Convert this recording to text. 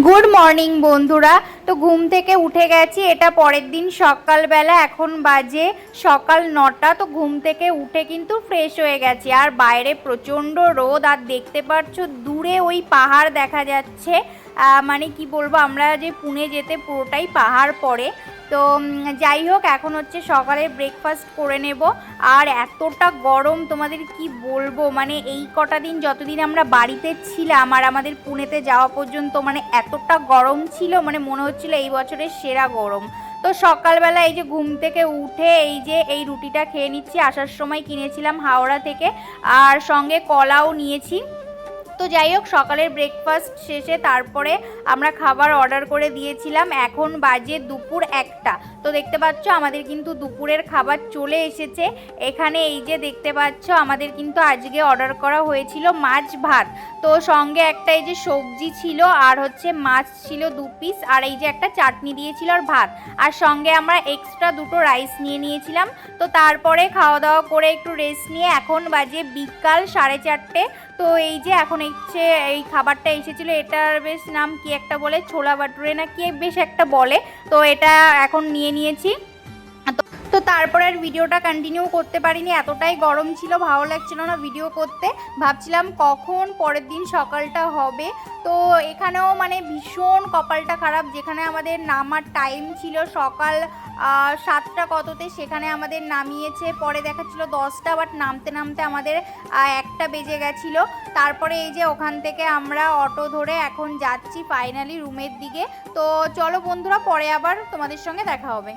Good morning বন্ধুরা। তো ঘুম থেকে উঠে গেছি, এটা পরের দিন সকালবেলা, এখন বাজে সকাল নটা, তো ঘুম থেকে উঠে কিন্তু ফ্রেশ হয়ে গেছি। আর বাইরে প্রচণ্ড রোদ, আর দেখতে পাচ্ছ দূরে ওই পাহাড় দেখা যাচ্ছে। মানে কি বলব, আমরা যে পুনে যেতে পুরোটাই পাহাড় পড়ে। তো যাই হোক, এখন হচ্ছে সকালে ব্রেকফাস্ট করে নেব। আর এতটা গরম, তোমাদের কি বলব? মানে এই কটা দিন যতদিন আমরা বাড়িতে ছিলাম আর আমাদের পুনেতে যাওয়া পর্যন্ত মানে এতটা গরম ছিল মানে মনে হচ্ছিল এই বছরের সেরা গরম। তো সকালবেলা এই যে ঘুম থেকে উঠে এই যে এই রুটিটা খেয়ে নিচ্ছি, আসার সময় কিনেছিলাম হাওড়া থেকে। আর সঙ্গে কলাও নিয়েছি। তো যাই হোক, সকালের ব্রেকফাস্ট শেষে তারপরে আমরা খাবার অর্ডার করে দিয়েছিলাম। এখন বাজে দুপুর একটা। তো দেখতে পাচ্ছ, আমাদের কিন্তু দুপুরের খাবার চলে এসেছে। এখানে এই যে দেখতে পাচ্ছ, আমাদের কিন্তু আজকে অর্ডার করা হয়েছিল মাছ ভাত। তো সঙ্গে একটা এই যে সবজি ছিল, আর হচ্ছে মাছ ছিল দু পিস আর এই যে একটা চাটনি দিয়েছিল আর ভাত। আর সঙ্গে আমরা এক্সট্রা দুটো রাইস নিয়ে নিয়েছিলাম। তো তারপরে খাওয়া দাওয়া করে একটু রেস্ট নিয়ে এখন বাজে বিকাল সাড়ে চারটে। তো এই যে এখন ইচ্ছে এই খাবারটা এসেছিল, এটার বেশ নাম কি একটা বলে? ছোলা বাটুরে না কি বেশ একটা বলে। তো এটা এখন নিয়ে নিয়েছি। তো- তারপরে আর ভিডিওটা কন্টিনিউ করতে পারিনি। এতটাই গরম ছিল, ভালো লাগছিল না ভিডিও করতে। ভাবছিলাম কখন পরের দিন সকালটা হবে। তো এখানেও মানে ভীষণ কপালটা খারাপ। যেখানে আমাদের নামার টাইম ছিল সকাল সাতটা কততে, সেখানে আমাদের নামিয়েছে। পরে দেখাচ্ছিল দশটা বাট নামতে নামতে আমাদের একটা বেজে গেছিল। তারপরে এই যে ওখান থেকে আমরা অটো ধরে এখন যাচ্ছি ফাইনালি রুমের দিকে। তো চলো বন্ধুরা, পরে আবার তোমাদের সঙ্গে দেখা হবে।